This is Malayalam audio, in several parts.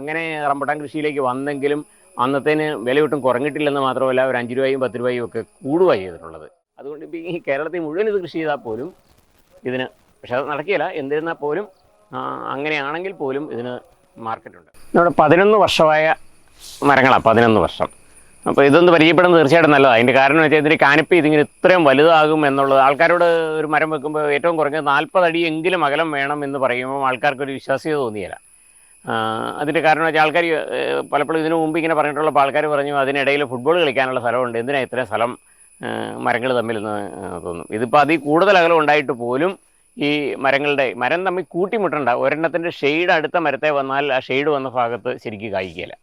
അങ്ങനെ റംബുട്ടാൻ കൃഷിയിലേക്ക് വന്നെങ്കിലും അന്നത്തേന് വില ഒട്ടും കുറഞ്ഞിട്ടില്ലെന്ന് മാത്രമല്ല ഒരു അഞ്ച് രൂപയും പത്ത് രൂപയും ഒക്കെ കൂടുകയാണ് ചെയ്തിട്ടുള്ളത്. അതുകൊണ്ട് ഇപ്പോൾ ഈ കേരളത്തിൽ മുഴുവൻ ഇത് കൃഷി ചെയ്താൽ പോലും ഇതിന് പക്ഷെ അത് നടക്കില്ല എന്നിരുന്നാൽ പോലും അങ്ങനെയാണെങ്കിൽ പോലും ഇതിന് മാർക്കറ്റുണ്ട് നമ്മുടെ പതിനൊന്ന് വർഷമായ മരങ്ങളാണ് പതിനൊന്ന് വർഷം. അപ്പോൾ ഇതൊന്ന് പരിചയപ്പെടുന്നത് തീർച്ചയായിട്ടും നല്ലതാണ് അതിന്റെ കാരണം വെച്ചാൽ ഇതിന്റെ കാനപ്പി ഇതിങ്ങനെ ഇത്രയും വലുതാകും എന്നുള്ളത് ആൾക്കാരോട് ഒരു മരം വെക്കുമ്പോൾ ഏറ്റവും കുറഞ്ഞത് നാൽപ്പത് അടിയെങ്കിലും അകലം വേണം എന്ന് പറയുമ്പോൾ ആൾക്കാർക്കൊരു വിശ്വാസ്യത തോന്നിയില്ല അതിന്റെ കാരണം വെച്ചാൽ ആൾക്കാർ പലപ്പോഴും ഇതിനു മുമ്പ് ഇങ്ങനെ പറഞ്ഞിട്ടുള്ള ആൾക്കാർ പറഞ്ഞു അതിനിടയിൽ ഫുട്ബോൾ കളിക്കാനുള്ള സ്ഥലമുണ്ട്. എന്തിനാണ് ഇത്രയും സ്ഥലം മരങ്ങൾ തമ്മിലെന്ന് തോന്നും. ഇതിപ്പോൾ അതിൽ കൂടുതൽ അകലം ഉണ്ടായിട്ട് പോലും ഈ മരങ്ങളുടെ മരം തമ്മിൽ കൂട്ടിമുട്ടണ്ട. ഒരെണ്ണത്തിന്റെ ഷെയ്ഡ് അടുത്ത മരത്തെ വന്നാൽ ആ ഷെയ്ഡ് വന്ന ഭാഗത്ത് ശരിക്കും കായ്ക്കുകയില്ല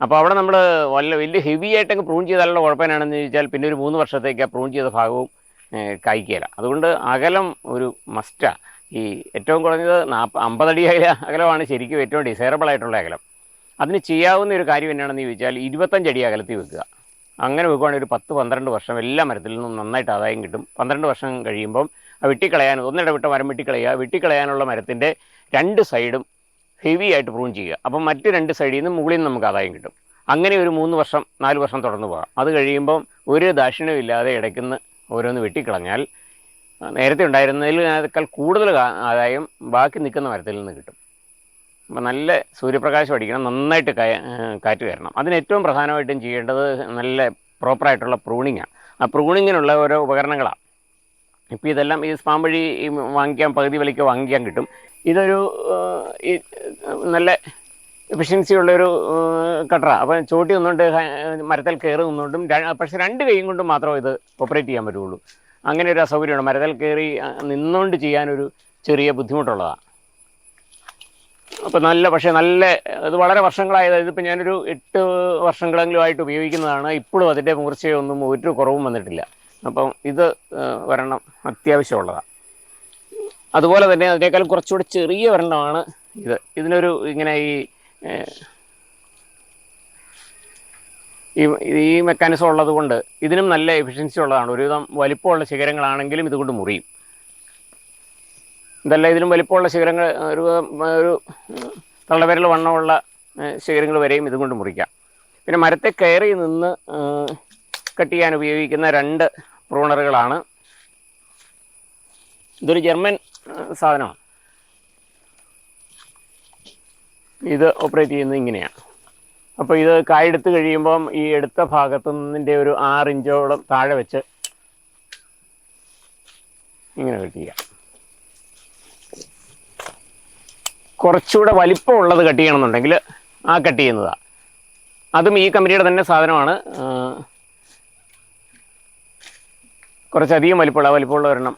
അപ്പോൾ അവിടെ നമ്മൾ വല്ല വലിയ ഹെവി ആയിട്ടങ്ങ് പ്രൂൺ ചെയ്താലുള്ള കുഴപ്പമെന്നാണെന്ന് ചോദിച്ചാൽ പിന്നെ ഒരു മൂന്ന് വർഷത്തേക്ക് ആ പ്രൂൺ ചെയ്ത ഭാഗവും കായ്ക്കില്ല അതുകൊണ്ട് അകലം ഒരു മസ്റ്റാണ് ഈ ഏറ്റവും കുറഞ്ഞത് നാൽപ്പ അമ്പതടി അകല അകലമാണ് ശരിക്കും ഏറ്റവും ഡിസൈറബിൾ ആയിട്ടുള്ള അകലം. അതിന് ചെയ്യാവുന്ന ഒരു കാര്യം എന്നാണെന്ന് ചോദിച്ചാൽ ഇരുപത്തഞ്ചടി അകലത്തിൽ വെക്കുക. അങ്ങനെ വെക്കുകയാണെങ്കിൽ ഒരു പത്ത് പന്ത്രണ്ട് വർഷം എല്ലാ മരത്തിൽ നിന്നും നന്നായിട്ട് ആദായം കിട്ടും. പന്ത്രണ്ട് വർഷം കഴിയുമ്പം ആ വെട്ടിക്കളയാൻ ഒന്നിടവിട്ട മരം വെട്ടിക്കളയുക വെട്ടിക്കളയാനുള്ള മരത്തിന്റെ രണ്ട് സൈഡും ഹെവി ആയിട്ട് പ്രൂൺ ചെയ്യുക. അപ്പം മറ്റ് രണ്ട് സൈഡിൽ നിന്ന് മുകളിൽ നിന്ന് നമുക്ക് ആദായം കിട്ടും. അങ്ങനെ ഒരു മൂന്ന് വർഷം നാല് വർഷം തുടർന്ന് പോകാം. അത് കഴിയുമ്പം ഒരു ദാക്ഷിണ്യവും ഇല്ലാതെ ഇടയ്ക്കുന്ന് ഓരോന്ന് വെട്ടിക്കളഞ്ഞാൽ നേരത്തെ ഉണ്ടായിരുന്നതിനേക്കാൾ കൂടുതൽ ആദായം ബാക്കി നിൽക്കുന്ന മരത്തിൽ നിന്ന് കിട്ടും. അപ്പം നല്ല സൂര്യപ്രകാശം അടിക്കണം നന്നായിട്ട് കാറ്റ് കയറണം അതിന് ഏറ്റവും പ്രധാനമായിട്ടും ചെയ്യേണ്ടത് നല്ല പ്രോപ്പറായിട്ടുള്ള പ്രൂണിങ്ങാണ് ആ പ്രൂണിങ്ങിനുള്ള ഓരോ ഉപകരണങ്ങളാണ് ഇപ്പോൾ ഇതെല്ലാം ഈ സ്പാം വഴി വാങ്ങിക്കാൻ പകുതി വിലയ്ക്ക് വാങ്ങിക്കാൻ കിട്ടും. ഇതൊരു നല്ല എഫിഷ്യൻസി ഉള്ളൊരു കട്ടറാണ് അപ്പം ചോട്ടി നിന്നുകൊണ്ട് മരത്തിൽ കയറി നിന്നുകൊണ്ടും പക്ഷെ രണ്ട് കൈയും കൊണ്ടും മാത്രമേ ഇത് ഓപ്പറേറ്റ് ചെയ്യാൻ പറ്റുള്ളൂ. അങ്ങനെ ഒരു അസൗകര്യമാണ്. മരത്തിൽ കയറി നിന്നുകൊണ്ട് ചെയ്യാനൊരു ചെറിയ ബുദ്ധിമുട്ടുള്ളതാണ് അപ്പോൾ നല്ല പക്ഷേ നല്ല ഇത് വളരെ വർഷങ്ങളായത് ഇതിപ്പോൾ ഞാനൊരു എട്ട് വർഷങ്ങളെങ്കിലും ആയിട്ട് ഉപയോഗിക്കുന്നതാണ്. ഇപ്പോഴും അതിന്റെ മൂർച്ചയൊന്നും ഒരു കുറവും വന്നിട്ടില്ല. അപ്പം ഇത് വരണം അത്യാവശ്യമുള്ളതാണ് അതുപോലെ തന്നെ അതിനേക്കാൾ കുറച്ചുകൂടി ചെറിയ വരണമാണ് ഇത്. ഇതിനൊരു ഇങ്ങനെ ഈ ഈ ഈ മെക്കാനിസം ഉള്ളത് കൊണ്ട് ഇതിനും നല്ല എഫിഷ്യൻസി ഉള്ളതാണ്. ഒരുവിധം വലിപ്പമുള്ള ശിഖരങ്ങളാണെങ്കിലും ഇതുകൊണ്ട് മുറിയും. ഇതല്ല ഇതിലും വലിപ്പമുള്ള ശിഖരങ്ങൾ ഒരു ഒരു തള്ളവരൽ വണ്ണമുള്ള ശിഖരങ്ങൾ വരെയും ഇതുകൊണ്ട് മുറിക്കാം. പിന്നെ മരത്തെ കയറി നിന്ന് കട്ട് ചെയ്യാൻ ഉപയോഗിക്കുന്ന രണ്ട് പ്രൂണറുകളാണ്. ഇതൊരു ജർമ്മൻ സാധനമാണ്. ഇത് ഓപ്പറേറ്റ് ചെയ്യുന്നത് ഇങ്ങനെയാണ്. അപ്പോൾ ഇത് കായെടുത്ത് കഴിയുമ്പം ഈ എടുത്ത ഭാഗത്തു നിന്നിന്റെ ഒരു ആറ് ഇഞ്ചോളം താഴെ വെച്ച് ഇങ്ങനെ കട്ട് ചെയ്യാം കുറച്ചുകൂടെ വലിപ്പമുള്ളത് കട്ട് ചെയ്യണമെന്നുണ്ടെങ്കിൽ ആ കട്ട് ചെയ്യുന്നതാണ് അതും ഈ കമ്പനിയുടെ തന്നെ സാധനമാണ്. കുറച്ചധികം വലിപ്പമുള്ള വലിപ്പമുള്ള ഒരെണ്ണം.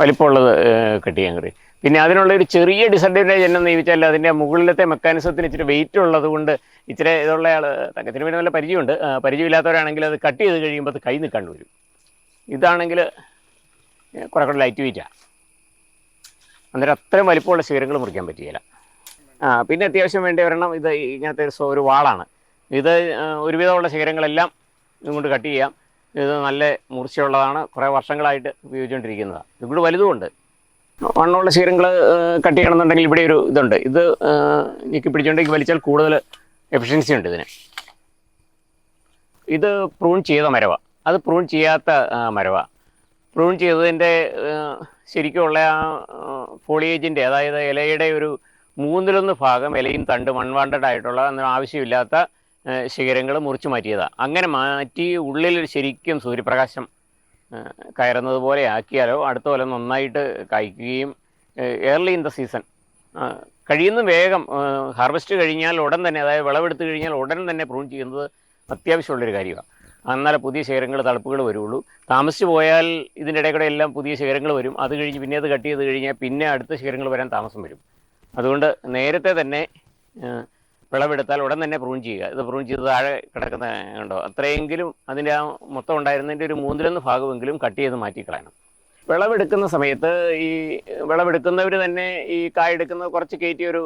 വലിപ്പമുള്ളത് കട്ട് ചെയ്യാൻ കഴിയും പിന്നെ അതിനുള്ള ഒരു ചെറിയ ഡിസഡ്വാന്റേജ് എന്നു ചോദിച്ചാൽ അതിന്റെ മുകളിലത്തെ മെക്കാനിസത്തിന് ഇച്ചിരി വെയിറ്റ് ഉള്ളത് കൊണ്ട് ഇച്ചിരി ഇതുള്ള ആൾ തങ്കത്തിന് വേണ്ടി നല്ല പരിചയമുണ്ട്. പരിചയമില്ലാത്തവരാണെങ്കിൽ അത് കട്ട് ചെയ്ത് കഴിയുമ്പോൾ അത് കൈ നിൽക്കാണ്ട് വരും. ഇതാണെങ്കിൽ കുറെ കൂടെ ലൈറ്റ് വെയിറ്റാണ് അന്നേരം അത്രയും വലിപ്പമുള്ള ശിഖരങ്ങൾ മുറിക്കാൻ പറ്റുകയില്ല ആ പിന്നെ അത്യാവശ്യം വേണ്ടി വരണം ഇത് ഇങ്ങനത്തെ ഒരു വാളാണ്. ഇത് ഒരുവിധമുള്ള ശിഖരങ്ങളെല്ലാം ഇതുകൊണ്ട് കട്ട് ചെയ്യാം. ഇത് നല്ല മൂർച്ചയുള്ളതാണ്. കുറേ വർഷങ്ങളായിട്ട് ഉപയോഗിച്ചുകൊണ്ടിരിക്കുന്നതാണ് ഇവിടെ വലുതുമുണ്ട് വണ്ണമുള്ള ശിഖരങ്ങൾ കട്ട് ചെയ്യണമെന്നുണ്ടെങ്കിൽ ഇവിടെ ഒരു ഇതുണ്ട്. ഇത് ഞെക്കി പിടിച്ചുകൊണ്ടെങ്കിൽ വലിച്ചാൽ കൂടുതൽ എഫിഷ്യൻസി ഉണ്ട് ഇതിന്. ഇത് പ്രൂൺ ചെയ്ത മരവ. അത് പ്രൂൺ ചെയ്യാത്ത മരവ. പ്രൂൺ ചെയ്തതിന്റെ ശരിക്കുമുള്ള ആ ഫോളിയേജിന്റെ അതായത് ഇലയുടെ ഒരു മൂന്നിലൊന്ന് ഭാഗം ഇലയും തണ്ട് മൺവാണ്ടഡ് ആയിട്ടുള്ള ആവശ്യമില്ലാത്ത ശിഖരങ്ങൾ മുറിച്ചു മാറ്റിയതാണ് അങ്ങനെ മാറ്റി ഉള്ളിൽ ശരിക്കും സൂര്യപ്രകാശം കയറുന്നത് പോലെ ആക്കിയാലോ അടുത്ത കൊല്ലം നന്നായിട്ട് കായ്ക്കുകയും ഏർലി ഇൻ ദ സീസൺ കഴിയുന്ന വേഗം ഹാർവെസ്റ്റ് കഴിഞ്ഞാൽ ഉടൻ തന്നെ അതായത് വിളവെടുത്ത് കഴിഞ്ഞാൽ ഉടൻ തന്നെ പ്രൂൺ ചെയ്യുന്നത് അത്യാവശ്യമുള്ളൊരു കാര്യമാണ് എന്നാലേ പുതിയ ശേഖരങ്ങൾ തളപ്പുകൾ വരുള്ളൂ. താമസിച്ചു പോയാൽ ഇതിന്റെ ഇടയിൽ കൂടെ എല്ലാം പുതിയ ശേഖരങ്ങൾ വരും. അത് കഴിഞ്ഞ് പിന്നെ അത് കട്ട് ചെയ്ത് കഴിഞ്ഞാൽ പിന്നെ അടുത്ത ശേഖരങ്ങൾ വരാൻ താമസം വരും. അതുകൊണ്ട് നേരത്തെ തന്നെ വിളവെടുത്താൽ ഉടൻ തന്നെ പ്രൂൺ ചെയ്യുക. ഇത് പ്രൂൺ ചെയ്ത് താഴെ കിടക്കുന്ന ഉണ്ടോ അത്രയെങ്കിലും അതിന്റെ ആ മൊത്തം ഉണ്ടായിരുന്നതിന്റെ ഒരു മൂന്നിലൊന്ന് ഭാഗമെങ്കിലും കട്ട് ചെയ്ത് മാറ്റിക്കളയണം വിളവെടുക്കുന്ന സമയത്ത് ഈ വിളവെടുക്കുന്നവർ തന്നെ ഈ കായെടുക്കുന്ന കുറച്ച് കയറ്റി ഒരു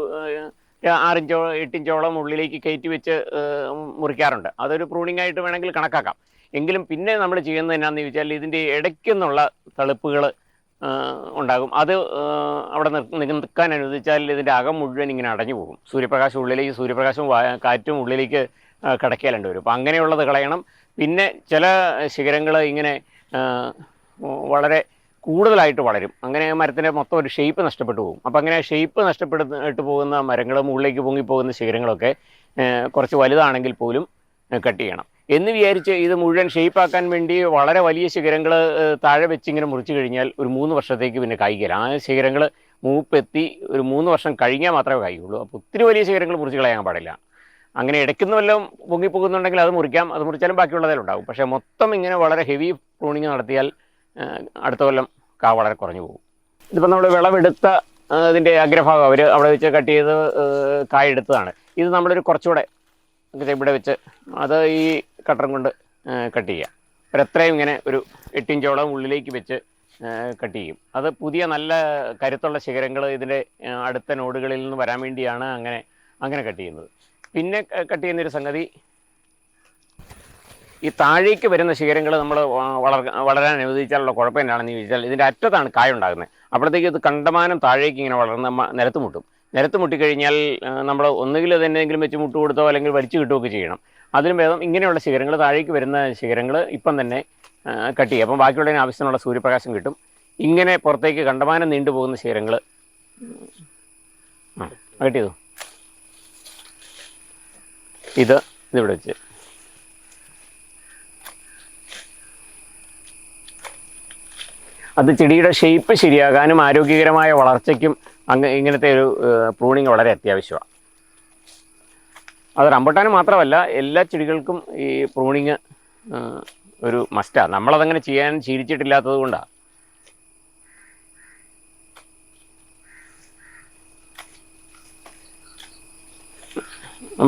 ആറിഞ്ചോ എട്ടിഞ്ചോളം ഉള്ളിലേക്ക് കയറ്റി വെച്ച് മുറിക്കാറുണ്ട്. അതൊരു പ്രൂണിംഗ് ആയിട്ട് വേണമെങ്കിൽ കണക്കാക്കാം. എങ്കിലും പിന്നെ നമ്മൾ ചെയ്യുന്നത് എന്നാന്ന് ചോദിച്ചാൽ ഇതിന്റെ ഇടയ്ക്കുന്നുള്ള തളുപ്പുകൾ ഉണ്ടാകും. അത് അവിടെ നിൽക്കാൻ അനുവദിച്ചാൽ ഇതിന്റെ അകം മുഴുവൻ ഇങ്ങനെ അടഞ്ഞു പോകും. സൂര്യപ്രകാശം ഉള്ളിലേക്ക് സൂര്യപ്രകാശവും വാ- കാറ്റും ഉള്ളിലേക്ക് ആ, വരും. അപ്പം അങ്ങനെയുള്ളത് കളയണം. പിന്നെ ചില ശിഖരങ്ങൾ ഇങ്ങനെ വളരെ കൂടുതലായിട്ട് വളരും. അങ്ങനെ മരത്തിന്റെ മൊത്തം ഒരു ഷേപ്പ് നഷ്ടപ്പെട്ടു പോകും. അപ്പോൾ അങ്ങനെ ഷേപ്പ് നഷ്ടപ്പെട്ട് പോകുന്ന മരങ്ങളും മുകളിലേക്ക് പൊങ്ങിപ്പോകുന്ന ശിഖരങ്ങളൊക്കെ കുറച്ച് വലുതാണെങ്കിൽ പോലും കട്ട് ചെയ്യണം. എന്ന് വിചാരിച്ച് ഇത് മുഴുവൻ ഷേപ്പാക്കാൻ വേണ്ടി വളരെ വലിയ ശിഖരങ്ങൾ താഴെ വെച്ചിങ്ങനെ മുറിച്ചു കഴിഞ്ഞാൽ ഒരു മൂന്ന് വർഷത്തേക്ക് പിന്നെ കായ്ക്കില്ല ആ ശിഖരങ്ങൾ മൂപ്പെത്തി ഒരു മൂന്ന് വർഷം കഴിഞ്ഞാൽ മാത്രമേ കായ്ക്കുള്ളൂ. അപ്പോൾ ഒത്തിരി വലിയ ശിഖരങ്ങൾ മുറിച്ച് കളയാൻ പാടില്ല. അങ്ങനെ ഇടയ്ക്കുന്ന വല്ലതും പൊങ്ങിപ്പോകുന്നുണ്ടെങ്കിൽ അത് മുറിക്കാം. അത് മുറിച്ചാലും ഉണ്ടാകും പക്ഷേ മൊത്തം ഇങ്ങനെ വളരെ ഹെവി പ്രൂണിങ് നടത്തിയാൽ അടുത്ത കൊല്ലം കാ വളരെ കുറഞ്ഞു പോകും. ഇതിപ്പോൾ നമ്മൾ വിളവെടുത്ത ഇതിന്റെ അഗ്രഭാഗം അവർ അവിടെ വെച്ച് കട്ട് ചെയ്ത് കായ എടുത്തതാണ് ഇത് നമ്മളൊരു കുറച്ചുകൂടെ ഇവിടെ വെച്ച് അത് ഈ കട്ടറും കൊണ്ട് കട്ട് ചെയ്യാം. ഒരു എത്രയും ഇങ്ങനെ ഒരു എട്ടിഞ്ചോളം ഉള്ളിലേക്ക് വെച്ച് കട്ട് ചെയ്യും. അത് പുതിയ നല്ല കരുത്തുള്ള ശിഖരങ്ങൾ ഇതിന്റെ അടുത്ത നോഡുകളിൽ നിന്ന് വരാൻ വേണ്ടിയാണ് അങ്ങനെ അങ്ങനെ കട്ട് ചെയ്യുന്നത്. പിന്നെ കട്ട് ചെയ്യുന്നൊരു സംഗതി ഈ താഴേക്ക് വരുന്ന ശിഖരങ്ങൾ നമ്മൾ വളർ വളരാൻ അനുവദിച്ചാലുള്ള കുഴപ്പം എന്താണെന്ന് ചോദിച്ചാൽ ഇതിന്റെ അറ്റത്താണ് കായ ഉണ്ടാകുന്നത്. അപ്പോഴത്തേക്ക് ഇത് കണ്ടമാനം താഴേക്ക് ഇങ്ങനെ വളർന്ന് നിരത്ത് മുട്ടും. നിരത്ത് മുട്ടിക്കഴിഞ്ഞാൽ നമ്മൾ ഒന്നുകിൽ അത് എന്തെങ്കിലും വെച്ച് മുട്ട് കൊടുത്തോ അല്ലെങ്കിൽ വലിച്ചു കിട്ടുകയൊക്കെ ചെയ്യണം. അതിന് ഭേദം ഇങ്ങനെയുള്ള ശിഖരങ്ങൾ താഴേക്ക് വരുന്ന ശിഖരങ്ങൾ ഇപ്പം തന്നെ കട്ട് ചെയ്യും. അപ്പം ബാക്കിയുള്ളതിന് ആവശ്യത്തിനുള്ള സൂര്യപ്രകാശം കിട്ടും. ഇങ്ങനെ പുറത്തേക്ക് കണ്ടമാനം നീണ്ടുപോകുന്ന ശിഖരങ്ങൾ. ആ കട്ട് ചെയ്തു? ഇത് ഇതിവിടെ വെച്ച്. അത് ചെടിയുടെ ഷേപ്പ് ശരിയാകാനും ആരോഗ്യകരമായ വളർച്ചയ്ക്കും അങ്ങ് ഇങ്ങനത്തെ ഒരു പ്രൂണിങ് വളരെ അത്യാവശ്യമാണ്. അത് റംബുട്ടാന് മാത്രമല്ല എല്ലാ ചെടികൾക്കും ഈ പ്രൂണിങ് ഒരു മസ്റ്റാണ് നമ്മളതങ്ങനെ ചെയ്യാൻ ശീലിച്ചിട്ടില്ലാത്തത് കൊണ്ടാണ്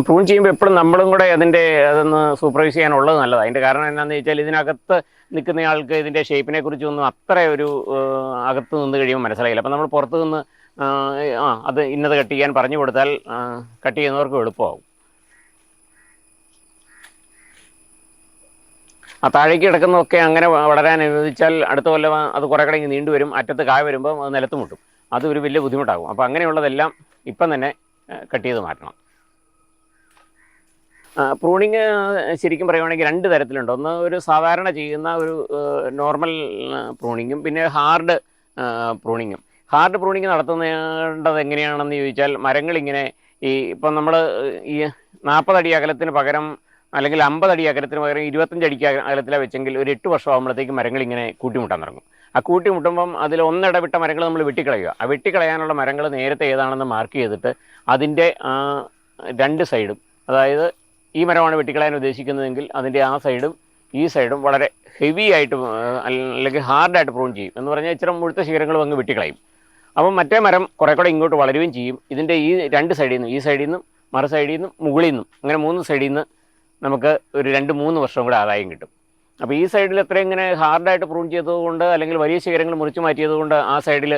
പ്രൂൺ ചെയ്യുമ്പോൾ എപ്പോഴും നമ്മളും കൂടെ അതിന്റെ അതൊന്ന് സൂപ്പർവൈസ് ചെയ്യാനുള്ളത് നല്ലതാണ് അതിന്റെ കാരണം എന്താണെന്ന് വെച്ചാൽ ഇതിനകത്ത് നിൽക്കുന്ന ആൾക്ക് ഇതിന്റെ ഷേപ്പിനെ കുറിച്ചൊന്നും അത്ര ഒരു അകത്ത് നിന്ന് കഴിയുമ്പോൾ മനസ്സിലായില്ല. അപ്പം നമ്മൾ പുറത്ത് നിന്ന് ആ അത് ഇന്നത് കട്ട് ചെയ്യാൻ പറഞ്ഞു കൊടുത്താൽ കട്ട് ചെയ്യുന്നവർക്കും എളുപ്പമാവും. ആ താഴേക്ക് കിടക്കുന്നതൊക്കെ അങ്ങനെ വളരാൻ അനുവദിച്ചാൽ അടുത്ത കൊല്ലം അത് കുറേ കൂടെ നീണ്ടു നീണ്ടുവരും അറ്റത്ത് കായ വരുമ്പോൾ അത് നിലത്ത് മുട്ടും. അത് ഒരു വലിയ ബുദ്ധിമുട്ടാകും. അപ്പോൾ അങ്ങനെയുള്ളതെല്ലാം ഇപ്പം തന്നെ കട്ട് ചെയ്ത് മാറ്റണം. പ്രൂണിങ് ശരിക്കും പറയുവാണെങ്കിൽ രണ്ട് തരത്തിലുണ്ട്. ഒന്ന് ഒരു സാധാരണ ചെയ്യുന്ന ഒരു നോർമൽ പ്രൂണിങ്ങും പിന്നെ ഹാർഡ് പ്രൂണിങ്ങും. ഹാർഡ് പ്രൂണിങ് നടത്തുന്നേണ്ടത് എങ്ങനെയാണെന്ന് ചോദിച്ചാൽ മരങ്ങളിങ്ങനെ ഈ ഇപ്പം നമ്മൾ ഈ നാൽപ്പതടി അകലത്തിന് പകരം അല്ലെങ്കിൽ അമ്പത് അടി അകലത്തിന് പകരം ഇരുപത്തഞ്ച് അടിക്ക് അകലത്തിലാണ് വെച്ചെങ്കിൽ ഒരു എട്ട് വർഷം ആകുമ്പോഴത്തേക്ക് മരങ്ങൾ ഇങ്ങനെ കൂട്ടിമുട്ടാൻ തുടങ്ങും. ആ കൂട്ടിമുട്ടുമ്പം അതിൽ ഒന്നിടവിട്ട മരങ്ങൾ നമ്മൾ വെട്ടിക്കളയുക. ആ വെട്ടിക്കളയാനുള്ള മരങ്ങൾ നേരത്തെ ഏതാണെന്ന് മാർക്ക് ചെയ്തിട്ട് അതിന്റെ രണ്ട് സൈഡും അതായത് ഈ മരമാണ് വെട്ടിക്കളയാൻ ഉദ്ദേശിക്കുന്നതെങ്കിൽ അതിന്റെ ആ സൈഡും ഈ സൈഡും വളരെ ഹെവി ആയിട്ട് അല്ലെങ്കിൽ ഹാർഡായിട്ട് പ്രൂൺ ചെയ്യും. എന്ന് പറഞ്ഞാൽ ഇച്ചിരി മുഴുത്ത ശിഖരങ്ങളും അങ്ങ് വെട്ടിക്കളയും. അപ്പം മറ്റേ മരം കുറേ കൂടെ ഇങ്ങോട്ട് വളരുകയും ചെയ്യും. ഇതിന്റെ ഈ രണ്ട് സൈഡിൽ നിന്നും ഈ സൈഡിൽ നിന്നും മറു സൈഡിൽ നിന്നും മുകളിൽ നിന്നും അങ്ങനെ മൂന്ന് സൈഡിൽ നിന്ന് നമുക്ക് ഒരു രണ്ട് മൂന്ന് വർഷം കൂടെ ആദായം കിട്ടും. അപ്പോൾ ഈ സൈഡിൽ എത്രയും ഇങ്ങനെ ഹാർഡായിട്ട് പ്രൂൺ ചെയ്തതുകൊണ്ട് അല്ലെങ്കിൽ വലിയ ശിഖരങ്ങൾ മുറിച്ച് മാറ്റിയതുകൊണ്ട് ആ സൈഡിൽ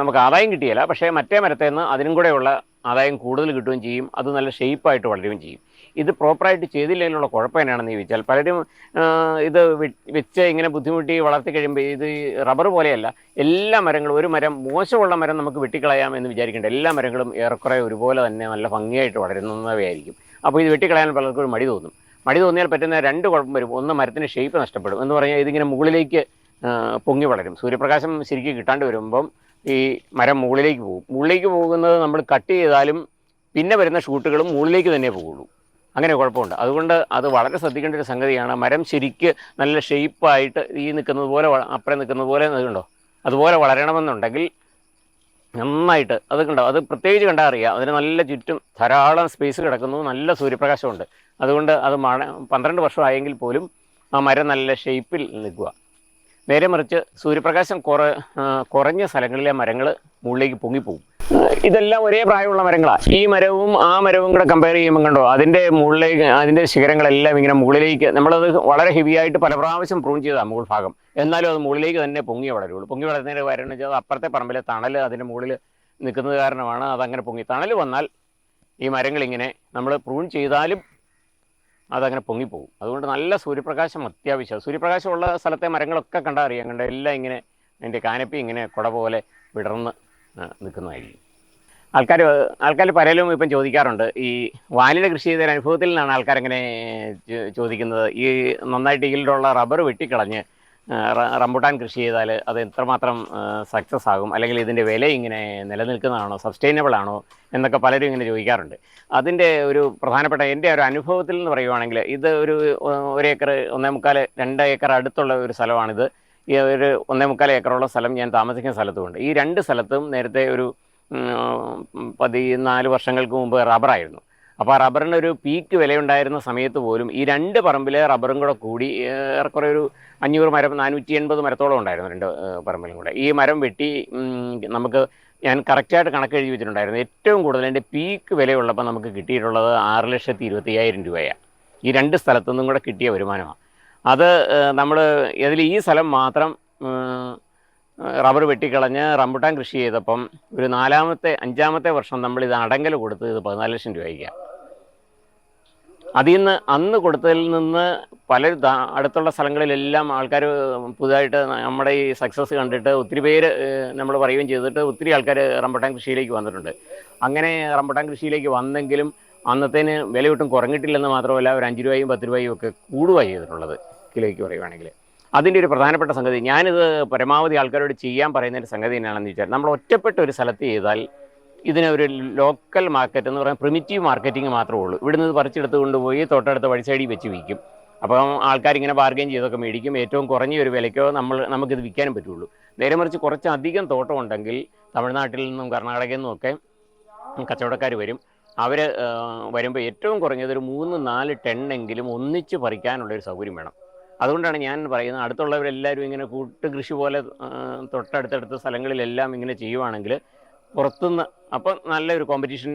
നമുക്ക് ആദായം കിട്ടിയില്ല പക്ഷേ മറ്റേ മരത്തിൽ നിന്ന് അതിനും കൂടെയുള്ള ആദായം കൂടുതൽ കിട്ടുകയും ചെയ്യും. അത് നല്ല ഷെയ്പ്പായിട്ട് വളരുകയും ചെയ്യും. ഇത് പ്രോപ്പറായിട്ട് ചെയ്തില്ലെങ്കിലുള്ള കുഴപ്പം എന്നാണെന്ന് ചോദിച്ചാൽ പലരും ഇത് വെച്ച് ഇങ്ങനെ ബുദ്ധിമുട്ടി വളർത്തി കഴിയുമ്പോൾ ഇത് റബ്ബർ പോലെയല്ല. എല്ലാ മരങ്ങളും ഒരു മരം മോശമുള്ള മരം നമുക്ക് വെട്ടിക്കളയാം എന്ന് വിചാരിക്കേണ്ട. എല്ലാ മരങ്ങളും ഏറെക്കുറെ ഒരുപോലെ തന്നെ നല്ല ഭംഗിയായിട്ട് വളരുന്നവയായിരിക്കും. അപ്പോൾ ഇത് വെട്ടിക്കളയാൻ പലർക്കും ഒരു മടി തോന്നും. മടി തോന്നിയാൽ പറ്റുന്ന രണ്ട് കുഴപ്പം വരും. ഒന്ന് മരത്തിന്റെ ഷേപ്പ് നഷ്ടപ്പെടും. എന്ന് പറഞ്ഞാൽ ഇതിങ്ങനെ മുകളിലേക്ക് പൊങ്ങി വളരും. സൂര്യപ്രകാശം ശരിക്കും കിട്ടാണ്ട് വരുമ്പം ഈ മരം മുകളിലേക്ക് പോകും. മുകളിലേക്ക് പോകുന്നത് നമ്മൾ കട്ട് ചെയ്താലും പിന്നെ വരുന്ന ഷൂട്ടുകളും മുകളിലേക്ക് തന്നെ പോകുള്ളൂ. അങ്ങനെ കുഴപ്പമുണ്ട്. അതുകൊണ്ട് അത് വളരെ ശ്രദ്ധിക്കേണ്ട ഒരു സംഗതിയാണ്. മരം ശരിക്ക് നല്ല ഷേപ്പായിട്ട് ഈ നിൽക്കുന്നത് പോലെ അപ്പുറം നിൽക്കുന്നത് പോലെ നിൽക്കണ്ടോ അതുപോലെ വളരണമെന്നുണ്ടെങ്കിൽ നന്നായിട്ട്. അത് കണ്ടോ? അത് പ്രത്യേകിച്ച് കണ്ടാൽ അറിയാം. അതിന് നല്ല ചുറ്റും ധാരാളം സ്പേസ് കിടക്കുന്നു. നല്ല സൂര്യപ്രകാശമുണ്ട്. അതുകൊണ്ട് അത് മഴ പന്ത്രണ്ട് വർഷമായെങ്കിൽ പോലും ആ മരം നല്ല ഷേപ്പിൽ നിൽക്കുക. നേരെ മറിച്ച് സൂര്യപ്രകാശം കുറ കുറഞ്ഞ സ്ഥലങ്ങളിലെ മരങ്ങൾ മുകളിലേക്ക് പൊങ്ങിപ്പോകും. ഇതെല്ലാം ഒരേ പ്രായമുള്ള മരങ്ങളാണ് ഈ മരവും ആ മരവും കൂടെ കമ്പയർ ചെയ്യുമ്പോൾ കണ്ടോ അതിന്റെ മുകളിലേക്ക് അതിന്റെ ശിഖരങ്ങളെല്ലാം ഇങ്ങനെ മുകളിലേക്ക് നമ്മളത് വളരെ ഹെവി ആയിട്ട് പല പ്രാവശ്യം പ്രൂൺ ചെയ്താൽ മുകൾ ഭാഗം. എന്നാലും അത് മുകളിലേക്ക് തന്നെ പൊങ്ങി വളരുള്ളൂ. പൊങ്ങി വളരുന്നതിന് കാരണം വെച്ചാൽ അപ്പുറത്തെ പറമ്പിലെ തണൽ അതിന്റെ മുകളിൽ നിൽക്കുന്നത് കാരണമാണ് അതങ്ങനെ പൊങ്ങി. തണൽ വന്നാൽ ഈ മരങ്ങളിങ്ങനെ നമ്മൾ പ്രൂൺ ചെയ്താലും അതങ്ങനെ പൊങ്ങിപ്പോകും. അതുകൊണ്ട് നല്ല സൂര്യപ്രകാശം അത്യാവശ്യമാണ് സൂര്യപ്രകാശമുള്ള സ്ഥലത്തെ മരങ്ങളൊക്കെ കണ്ടാൽ അറിയാം. കണ്ട എല്ലാം ഇങ്ങനെ അതിന്റെ കാനപ്പി ഇങ്ങനെ കുട പോലെ വിടർന്ന് നിൽക്കുന്നതായിരിക്കും. ആൾക്കാർ ആൾക്കാർ പലരും ഇപ്പം ചോദിക്കാറുണ്ട് ഈ വാനില കൃഷി ചെയ്ത അനുഭവത്തിൽ നിന്നാണ് ആൾക്കാരങ്ങനെ ചോദിക്കുന്നത്. ഈ നന്നായിട്ട് ഈൽഡുള്ള റബ്ബർ വെട്ടിക്കളഞ്ഞ് റംബുട്ടാൻ കൃഷി ചെയ്താൽ അത് എത്രമാത്രം സക്സസ് ആകും? അല്ലെങ്കിൽ ഇതിന്റെ വില ഇങ്ങനെ നിലനിൽക്കുന്നതാണോ? സസ്റ്റൈനബിൾ ആണോ? എന്നൊക്കെ പലരും ഇങ്ങനെ ചോദിക്കാറുണ്ട്. അതിന്റെ ഒരു പ്രധാനപ്പെട്ട എന്റെ ഒരു അനുഭവത്തിൽ നിന്ന് പറയുവാണെങ്കിൽ ഇത് ഒരു ഒരേക്കർ ഒരു ഏക്കർ ഒന്നേ മുക്കാൽ രണ്ട് ഏക്കർ അടുത്തുള്ള ഒരു സ്ഥലമാണിത്. ഈ ഒരു ഒന്നേ മുക്കാൽ ഏക്കറുള്ള സ്ഥലം ഞാൻ താമസിക്കുന്ന സ്ഥലത്തുമുണ്ട്. ഈ രണ്ട് സ്ഥലത്തും നേരത്തെ ഒരു പതിനാല് വർഷങ്ങൾക്ക് മുമ്പ് റബ്ബറായിരുന്നു. അപ്പോൾ റബ്ബറിന് ഒരു പീക്ക് വിലയുണ്ടായിരുന്ന സമയത്ത് പോലും ഈ രണ്ട് പറമ്പിലെ റബ്ബറും കൂടെ കൂടി ഏറെക്കുറെ ഒരു അഞ്ഞൂറ് മരം നാനൂറ്റി എൺപത് മരത്തോളം ഉണ്ടായിരുന്നു രണ്ട് പറമ്പിലും കൂടെ. ഈ മരം വെട്ടി നമുക്ക് ഞാൻ കറക്റ്റായിട്ട് കണക്ക് എഴുതി വെച്ചിട്ടുണ്ടായിരുന്നു. ഏറ്റവും കൂടുതൽ എന്റെ പീക്ക് വിലയുള്ളപ്പോൾ നമുക്ക് കിട്ടിയിട്ടുള്ളത് ആറ് ലക്ഷത്തി ഇരുപത്തി അയ്യായിരം രൂപയാണ്. ഈ രണ്ട് സ്ഥലത്തു നിന്നും കൂടെ കിട്ടിയ വരുമാനമാണ്. അത് നമ്മൾ ഇതിൽ ഈ സ്ഥലം മാത്രം റബ്ബർ വെട്ടിക്കളഞ്ഞ് റംബുട്ടാൻ കൃഷി ചെയ്തപ്പം ഒരു നാലാമത്തെ അഞ്ചാമത്തെ വർഷം നമ്മൾ ഇത് അടങ്കൽ കൊടുത്ത് ഇത് പതിനാല് ലക്ഷം രൂപയ്ക്കാണ് അതിൽ നിന്ന് അന്ന് കൊടുത്തതിൽ നിന്ന് പല അടുത്തുള്ള സ്ഥലങ്ങളിലെല്ലാം ആൾക്കാർ പുതുതായിട്ട് നമ്മുടെ ഈ സക്സസ് കണ്ടിട്ട് ഒത്തിരി പേര് നമ്മൾ പറയുകയും ചെയ്തിട്ട് ഒത്തിരി ആൾക്കാർ റംബട്ടാൻ കൃഷിയിലേക്ക് വന്നിട്ടുണ്ട്. അങ്ങനെ റംബട്ടാൻ കൃഷിയിലേക്ക് വന്നെങ്കിലും അന്നത്തേന് വില ഒട്ടും കുറഞ്ഞിട്ടില്ലെന്ന് മാത്രമല്ല ഒരു അഞ്ച് രൂപയും പത്ത് രൂപയും ഒക്കെ കൂടുകയാണ് ചെയ്തിട്ടുള്ളത് കിലോയ്ക്ക് പറയുവാണെങ്കിൽ. അതിന്റെ ഒരു പ്രധാനപ്പെട്ട സംഗതി ഞാനിത് പരമാവധി ആൾക്കാരോട് ചെയ്യാൻ പറയുന്ന ഒരു സംഗതി എന്നാണെന്ന് വെച്ചാൽ നമ്മൾ ഒറ്റപ്പെട്ട ഒരു സ്ഥലത്ത് ചെയ്താൽ ഇതിനെ ഒരു ലോക്കൽ മാർക്കറ്റ് എന്ന് പറയുന്നത് പ്രിമിറ്റീവ് മാർക്കറ്റിംഗ് മാത്രമേ ഉള്ളൂ. ഇവിടുന്ന് ഇത് പറിച്ചെടുത്ത് കൊണ്ടുപോയി തൊട്ടടുത്ത വഴിസൈഡിൽ വെച്ച് വിൽക്കും. അപ്പം ആൾക്കാർ ഇങ്ങനെ ബാർഗെയിൻ ചെയ്തൊക്കെ മേടിക്കും. ഏറ്റവും കുറഞ്ഞ ഒരു വിലയ്ക്കോ നമ്മൾ നമുക്കിത് വിൽക്കാനും പറ്റുള്ളൂ. നേരെ മറിച്ച് കുറച്ചധികം തോട്ടം ഉണ്ടെങ്കിൽ തമിഴ്നാട്ടിൽ നിന്നും കർണാടകയിൽ നിന്നും ഒക്കെ കച്ചവടക്കാർ വരും. അവർ വരുമ്പോൾ ഏറ്റവും കുറഞ്ഞത് ഒരു മൂന്ന് നാല് ടെണ്ണെങ്കിലും ഒന്നിച്ച് പറിക്കാനുള്ളൊരു സൗകര്യം വേണം. അതുകൊണ്ടാണ് ഞാൻ പറയുന്നത് അടുത്തുള്ളവരെല്ലാവരും ഇങ്ങനെ കൂട്ടുകൃഷി പോലെ തൊട്ടടുത്തടുത്ത സ്ഥലങ്ങളിലെല്ലാം ഇങ്ങനെ ചെയ്യുവാണെങ്കിൽ പുറത്തുനിന്ന് അപ്പം നല്ലൊരു കോമ്പറ്റീഷൻ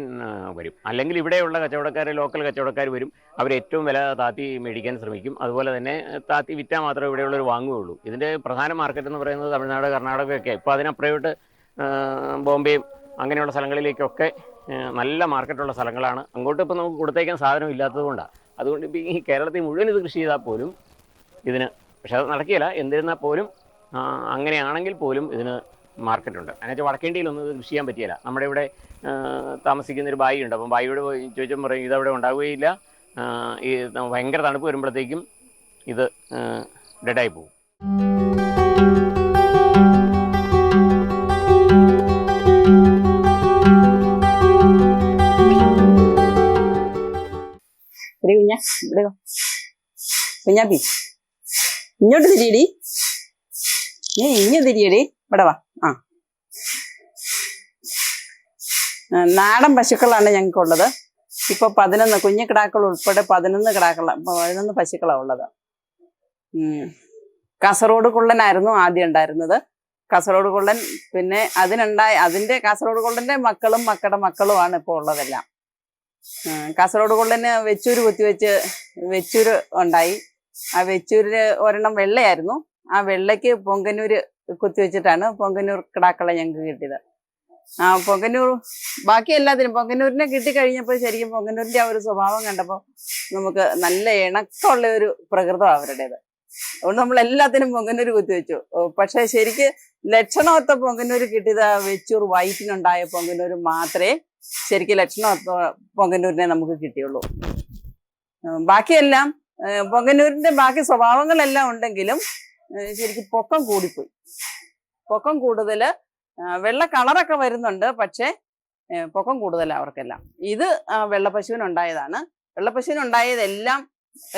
വരും. അല്ലെങ്കിൽ ഇവിടെയുള്ള കച്ചവടക്കാർ ലോക്കൽ കച്ചവടക്കാർ വരും. അവർ ഏറ്റവും വില താത്തി മേടിക്കാൻ ശ്രമിക്കും. അതുപോലെ തന്നെ താത്തി വിറ്റാൽ മാത്രമേ ഇവിടെയുള്ളവർ വാങ്ങുകയുള്ളൂ. ഇതിന്റെ പ്രധാന മാർക്കറ്റ് എന്ന് പറയുന്നത് തമിഴ്നാട് കർണാടകയൊക്കെ. ഇപ്പോൾ അതിനപ്പുറമായിട്ട് ബോംബെയും അങ്ങനെയുള്ള സ്ഥലങ്ങളിലേക്കൊക്കെ നല്ല മാർക്കറ്റുള്ള സ്ഥലങ്ങളാണ്. അങ്ങോട്ട് ഇപ്പോൾ നമുക്ക് കൊടുത്തേക്കാൻ സാധനം ഇല്ലാത്തത് കൊണ്ടാണ് അതുകൊണ്ട് ഇപ്പോൾ ഈ കേരളത്തിൽ മുഴുവൻ ഇത് കൃഷി ചെയ്താൽ പോലും ഇതിന് പക്ഷെ അത് നടക്കില്ല എന്നിരുന്നാൽ പോലും അങ്ങനെയാണെങ്കിൽ പോലും ഇതിന് മാർക്കറ്റുണ്ട്. അതിനകത്ത് വടക്കേണ്ടിയിലൊന്നും ഇത് കൃഷി ചെയ്യാൻ പറ്റിയില്ല. നമ്മുടെ ഇവിടെ താമസിക്കുന്ന ഒരു ബായി ഉണ്ട് അപ്പം ബായിയോട് ചോദിച്ചാൽ പറയും ഇതവിടെ ഉണ്ടാവുകയില്ല. ഈ ഭയങ്കര തണുപ്പ് വരുമ്പോഴത്തേക്കും ഇത് ഡെഡായി പോകും. കുഞ്ഞ. കുഞ്ഞാപ്പി ഇങ്ങോട്ട് തിരിയടി നീ ഇങ്ങ തിരിയടി ഇവിടെ വാ ആ നാടൻ പശുക്കളാണ് ഞങ്ങൾക്കുള്ളത് ഇപ്പൊ പതിനൊന്ന് കുഞ്ഞു കിടാക്കൾ ഉൾപ്പെടെ പതിനൊന്ന് കിടാക്കള പതിനൊന്ന് പശുക്കളാണ് ഉള്ളത്. കാസർഗോഡ് കുള്ളനായിരുന്നു ആദ്യം ഉണ്ടായിരുന്നത് കാസർഗോഡ് കുള്ളൻ പിന്നെ അതിനുണ്ടായ അതിന്റെ കാസർഗോഡ് കുള്ളന്റെ മക്കളും മക്കളുടെ മക്കളുമാണ് ഇപ്പോൾ ഉള്ളതെല്ലാം കാസർഗോഡ് കൊള്ളന് വെച്ചൂര് കുത്തിവെച്ച് വെച്ചൂര് ഉണ്ടായി. ആ വെച്ചൂരിൽ ഒരെണ്ണം വെള്ളയായിരുന്നു. ആ വെള്ളയ്ക്ക് പൊങ്കന്നൂര് കുത്തിവെച്ചിട്ടാണ് പൊങ്കന്നൂർ കിടാക്കളെ ഞങ്ങൾക്ക് കിട്ടിയത്. ആ പൊങ്കന്നൂർ ബാക്കി എല്ലാത്തിനും പൊങ്കന്നൂരിനെ കിട്ടിക്കഴിഞ്ഞപ്പോൾ ശരിക്കും പൊങ്കന്നൂരിന്റെ ആ ഒരു സ്വഭാവം കണ്ടപ്പോൾ നമുക്ക് നല്ല ഇണക്കമുള്ള ഒരു പ്രകൃതം അവരുടേത്. അതുകൊണ്ട് നമ്മൾ എല്ലാത്തിനും പൊങ്കന്നൂർ കുത്തിവെച്ചു പക്ഷെ ശരിക്ക് ലക്ഷണമൊത്ത പൊങ്കന്നൂർ കിട്ടിയത് വെച്ചൂർ വൈറ്റിനുണ്ടായ പൊങ്കന്നൂർ മാത്രമേ ശരിക്കും ലക്ഷണം പൊങ്കന്നൂരിനെ നമുക്ക് കിട്ടിയുള്ളൂ. ബാക്കിയെല്ലാം പൊങ്കന്നൂരിന്റെ ബാക്കി സ്വഭാവങ്ങളെല്ലാം ഉണ്ടെങ്കിലും ശരിക്കും പൊക്കം കൂടിപ്പോയി. പൊക്കം കൂടുതൽ വെള്ള കളറൊക്കെ വരുന്നുണ്ട് പക്ഷേ പൊക്കം കൂടുതൽ അവർക്കെല്ലാം. ഇത് വെള്ളപ്പശുവിനുണ്ടായതാണ്. വെള്ളപ്പശുവിനുണ്ടായതെല്ലാം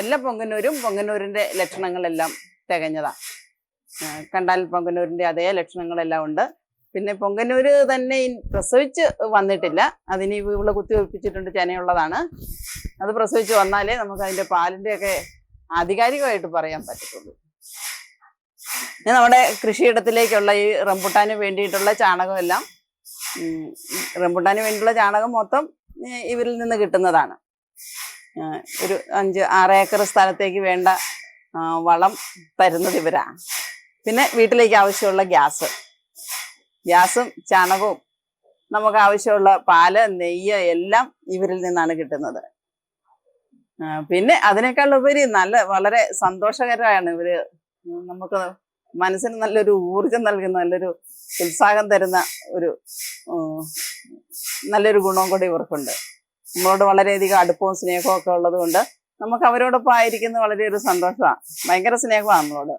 എല്ലാ പൊങ്കന്നൂരും പൊങ്കന്നൂരിന്റെ ലക്ഷണങ്ങളെല്ലാം തികഞ്ഞതാണ് കണ്ടാൽ പൊങ്കന്നൂരിന്റെ അതേ ലക്ഷണങ്ങളെല്ലാം ഉണ്ട്. പിന്നെ പൊങ്കന്നൂര് തന്നെ പ്രസവിച്ച് വന്നിട്ടില്ല. അതിന് ഇവൾ കുത്തിവെപ്പിച്ചിട്ടുണ്ട് ചെനയുള്ളതാണ് അത് പ്രസവിച്ച് വന്നാലേ നമുക്ക് അതിന്റെ പാലിന്റെയൊക്കെ ആധികാരികമായിട്ട് പറയാൻ പറ്റത്തുള്ളൂ. ഇനി നമ്മുടെ കൃഷിയിടത്തിലേക്കുള്ള ഈ റംബുട്ടാന് വേണ്ടിയിട്ടുള്ള ചാണകമെല്ലാം റംബുട്ടാന് വേണ്ടിയിട്ടുള്ള ചാണകം മൊത്തം ഇവരിൽ നിന്ന് കിട്ടുന്നതാണ്. ഒരു അഞ്ച് ആറ് ഏക്കർ സ്ഥലത്തേക്ക് വേണ്ട വളം തരുന്നത് ഇവരാണ് പിന്നെ വീട്ടിലേക്ക് ആവശ്യമുള്ള ഗ്യാസ്. ഗ്യാസും ചാണകവും നമുക്ക് ആവശ്യമുള്ള പാൽ നെയ്യ് എല്ലാം ഇവരിൽ നിന്നാണ് കിട്ടുന്നത്. പിന്നെ അതിനേക്കാൾ ഉപരി നല്ല വളരെ സന്തോഷകരമാണ് ഇവർ നമുക്ക് മനസ്സിന് നല്ലൊരു ഊർജം നൽകുന്ന നല്ലൊരു ഉത്സാഹം തരുന്ന ഒരു നല്ലൊരു ഗുണവും കൂടി ഇവർക്കുണ്ട്. നമ്മളോട് വളരെയധികം അടുപ്പവും സ്നേഹവും ഒക്കെ ഉള്ളത് കൊണ്ട് നമുക്ക് അവരോടൊപ്പം ആയിരിക്കുന്നത് വളരെ ഒരു സന്തോഷമാണ്. ഭയങ്കര സ്നേഹമാണ് നമ്മളോട്.